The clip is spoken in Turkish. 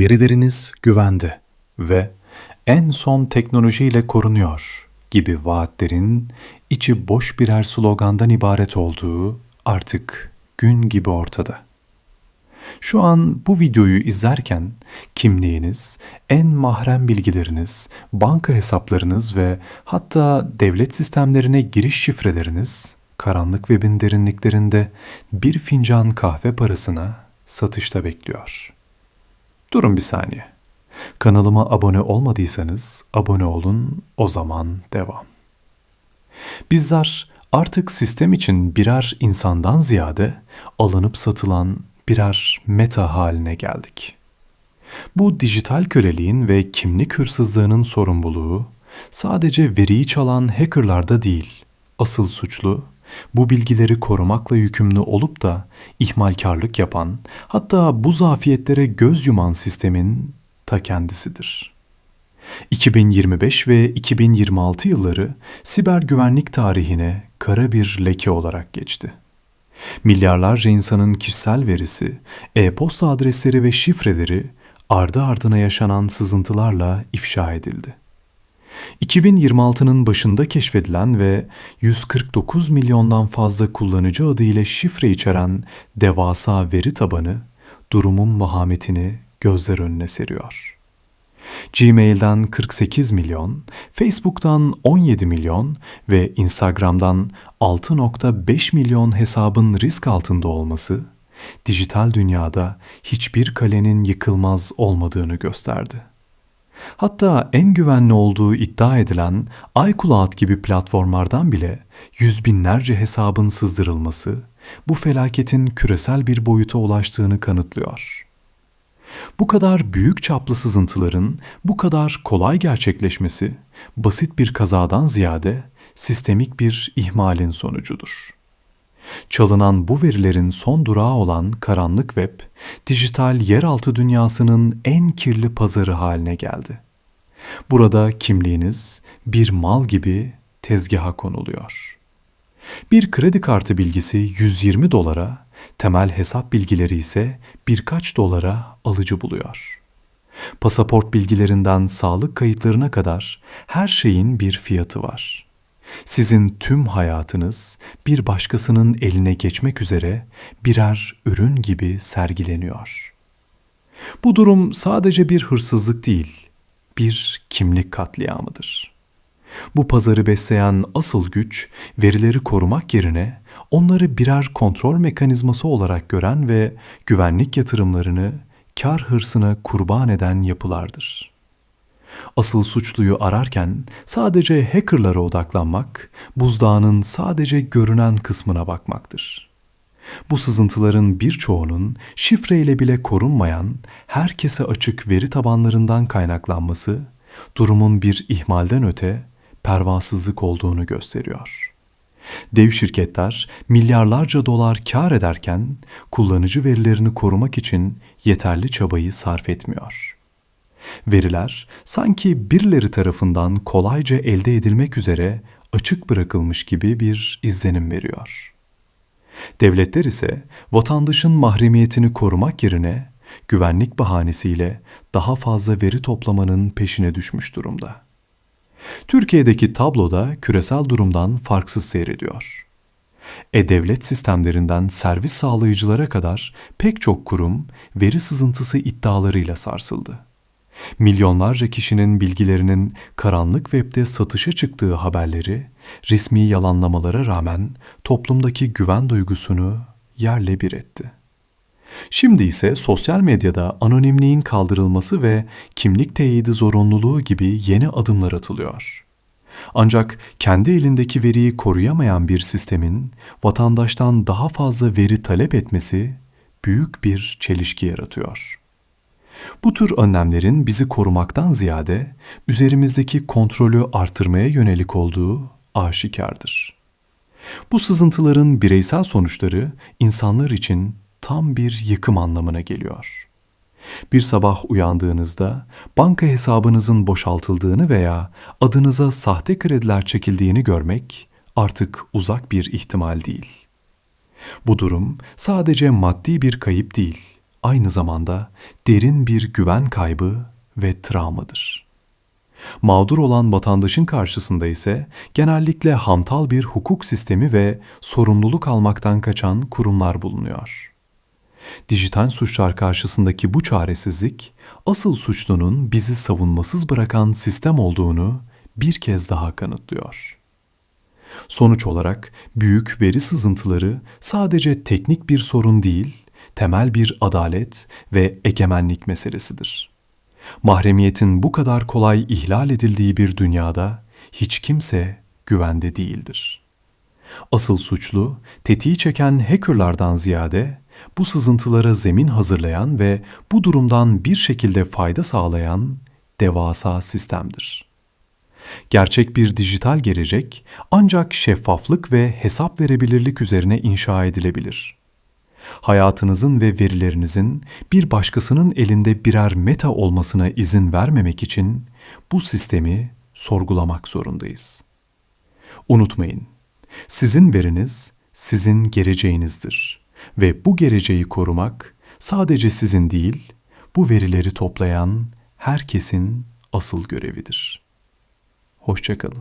Verileriniz güvende ve en son teknolojiyle korunuyor gibi vaatlerin içi boş birer slogandan ibaret olduğu artık gün gibi ortada. Şu an bu videoyu izlerken kimliğiniz, en mahrem bilgileriniz, banka hesaplarınız ve hatta devlet sistemlerine giriş şifreleriniz karanlık webin derinliklerinde bir fincan kahve parasına satışta bekliyor. Durun bir saniye. Kanalıma abone olmadıysanız abone olun, o zaman devam. Bizler artık sistem için birer insandan ziyade alınıp satılan birer meta haline geldik. Bu dijital köleliğin ve kimlik hırsızlığının sorumluluğu sadece veriyi çalan hackerlarda değil, asıl suçlu bu bilgileri korumakla yükümlü olup da ihmalkarlık yapan, hatta bu zafiyetlere göz yuman sistemin ta kendisidir. 2025 ve 2026 yılları siber güvenlik tarihine kara bir leke olarak geçti. Milyarlarca insanın kişisel verisi, e-posta adresleri ve şifreleri ardı ardına yaşanan sızıntılarla ifşa edildi. 2026'nın başında keşfedilen ve 149 milyondan fazla kullanıcı adı ile şifre içeren devasa veri tabanı durumun vahametini gözler önüne seriyor. Gmail'den 48 milyon, Facebook'tan 17 milyon ve Instagram'dan 6.5 milyon hesabın risk altında olması, dijital dünyada hiçbir kalenin yıkılmaz olmadığını gösterdi. Hatta en güvenli olduğu iddia edilen iCloud gibi platformlardan bile yüz binlerce hesabın sızdırılması bu felaketin küresel bir boyuta ulaştığını kanıtlıyor. Bu kadar büyük çaplı sızıntıların bu kadar kolay gerçekleşmesi basit bir kazadan ziyade sistemik bir ihmalin sonucudur. Çalınan bu verilerin son durağı olan karanlık web, dijital yeraltı dünyasının en kirli pazarı haline geldi. Burada kimliğiniz bir mal gibi tezgaha konuluyor. Bir kredi kartı bilgisi 120 dolara, temel hesap bilgileri ise birkaç dolara alıcı buluyor. Pasaport bilgilerinden sağlık kayıtlarına kadar her şeyin bir fiyatı var.'' Sizin tüm hayatınız bir başkasının eline geçmek üzere birer ürün gibi sergileniyor. Bu durum sadece bir hırsızlık değil, bir kimlik katliamıdır. Bu pazarı besleyen asıl güç verileri korumak yerine onları birer kontrol mekanizması olarak gören ve güvenlik yatırımlarını kar hırsına kurban eden yapılardır. Asıl suçluyu ararken sadece hackerlara odaklanmak, buzdağının sadece görünen kısmına bakmaktır. Bu sızıntıların birçoğunun şifreyle bile korunmayan, herkese açık veri tabanlarından kaynaklanması, durumun bir ihmalden öte pervasızlık olduğunu gösteriyor. Dev şirketler milyarlarca dolar kar ederken kullanıcı verilerini korumak için yeterli çabayı sarf etmiyor.'' Veriler sanki birileri tarafından kolayca elde edilmek üzere açık bırakılmış gibi bir izlenim veriyor. Devletler ise vatandaşın mahremiyetini korumak yerine güvenlik bahanesiyle daha fazla veri toplamanın peşine düşmüş durumda. Türkiye'deki tabloda küresel durumdan farksız seyrediyor. E-devlet sistemlerinden servis sağlayıcılara kadar pek çok kurum veri sızıntısı iddialarıyla sarsıldı. Milyonlarca kişinin bilgilerinin karanlık webde satışa çıktığı haberleri resmi yalanlamalara rağmen toplumdaki güven duygusunu yerle bir etti. Şimdi ise sosyal medyada anonimliğin kaldırılması ve kimlik teyidi zorunluluğu gibi yeni adımlar atılıyor. Ancak kendi elindeki veriyi koruyamayan bir sistemin vatandaştan daha fazla veri talep etmesi büyük bir çelişki yaratıyor. Bu tür önlemlerin bizi korumaktan ziyade üzerimizdeki kontrolü artırmaya yönelik olduğu aşikardır. Bu sızıntıların bireysel sonuçları insanlar için tam bir yıkım anlamına geliyor. Bir sabah uyandığınızda banka hesabınızın boşaltıldığını veya adınıza sahte krediler çekildiğini görmek artık uzak bir ihtimal değil. Bu durum sadece maddi bir kayıp değil, aynı zamanda derin bir güven kaybı ve travmadır. Mağdur olan vatandaşın karşısında ise genellikle hantal bir hukuk sistemi ve sorumluluk almaktan kaçan kurumlar bulunuyor. Dijital suçlar karşısındaki bu çaresizlik, asıl suçlunun bizi savunmasız bırakan sistem olduğunu bir kez daha kanıtlıyor. Sonuç olarak büyük veri sızıntıları sadece teknik bir sorun değil, temel bir adalet ve egemenlik meselesidir. Mahremiyetin bu kadar kolay ihlal edildiği bir dünyada hiç kimse güvende değildir. Asıl suçlu, tetiği çeken hackerlardan ziyade bu sızıntılara zemin hazırlayan ve bu durumdan bir şekilde fayda sağlayan devasa sistemdir. Gerçek bir dijital gelecek ancak şeffaflık ve hesap verebilirlik üzerine inşa edilebilir. Hayatınızın ve verilerinizin bir başkasının elinde birer meta olmasına izin vermemek için bu sistemi sorgulamak zorundayız. Unutmayın, sizin veriniz sizin geleceğinizdir ve bu geleceği korumak sadece sizin değil, bu verileri toplayan herkesin asıl görevidir. Hoşçakalın.